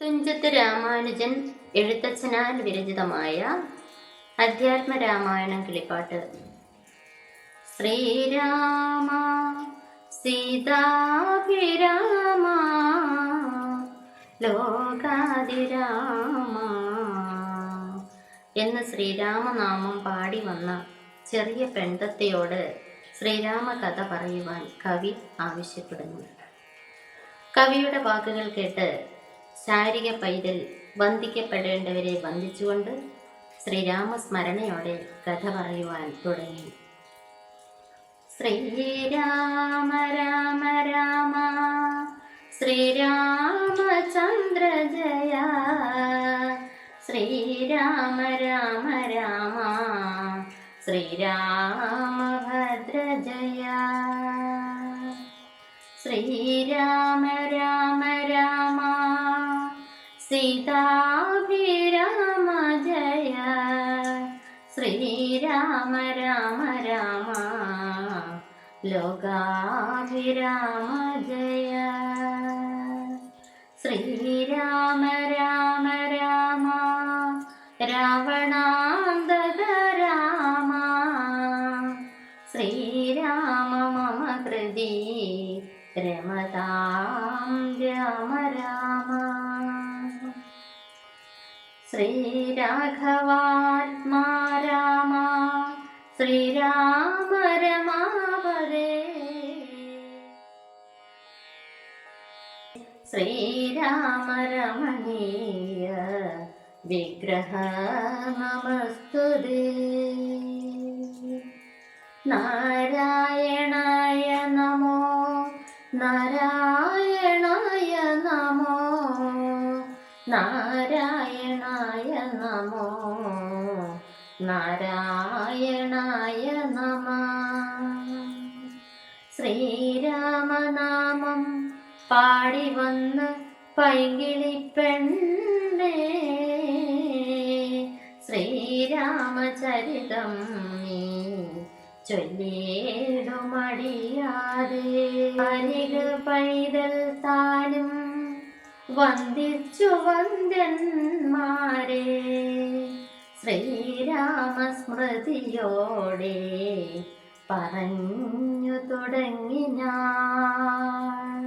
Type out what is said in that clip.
തുഞ്ചത്ത് രാമാനുജൻ എഴുത്തച്ഛനാൽ വിരചിതമായ അധ്യാത്മ രാമായണം കിളിപ്പാട്ട്. ശ്രീരാമ സീതാഭിരാമ ലോകാതിരാമ എന്ന് ശ്രീരാമനാമം പാടി വന്ന ചെറിയ പെൺതത്തയോട് ശ്രീരാമ കഥ പറയുവാൻ കവി ആവശ്യപ്പെടുന്നു. കവിയുടെ വാക്കുകൾ കേട്ട് ശാരീരിക പൈതൽ വന്ദിക്കപ്പെടേണ്ടവരെ വന്ദിച്ചുകൊണ്ട് ശ്രീരാമസ്മരണയോടെ കഥ പറയുവാൻ തുടങ്ങി. ശ്രീരാമ രാമ രാമ ശ്രീരാമചന്ദ്ര ജയ ശ്രീരാമ രാമ രാമ ശ്രീരാമഭദ്ര ജയ. ശ്രീരാമ രാമ രാമ സീതാഭിരാമ ജയ ശ്രീരാമ രാമ രാമ. ലോകാഭിരാമ ജയ ശ്രീരാമ രാമ രാമ. രാവണാന്തക രാമ. ശ്രീരാമ മമ കൃതി രമതാം ശ്രീരാഘവാത്മാ രാമ ശ്രീരാമ രമാപദേ ശ്രീരാമ രമണീയ വിഗ്രഹ നമസ്തു നാരായണായ നമോ നാരായണായ നമോ നാരായണായ നമോ നാരായണായ നമ ശ്രീരാമനാമം പാടി വന്ന് പൈകിളിപ്പെണ്ണേ ശ്രീരാമചരിതം നീ ചൊല്ലേടുമടിയാതെ അരിക പൈതൽ താനും വന്ദിച്ചു വന്ദ്യന്മാരെ ശ്രീരാമസ്മൃതിയോടെ പറഞ്ഞു തുടങ്ങി ഞാൻ.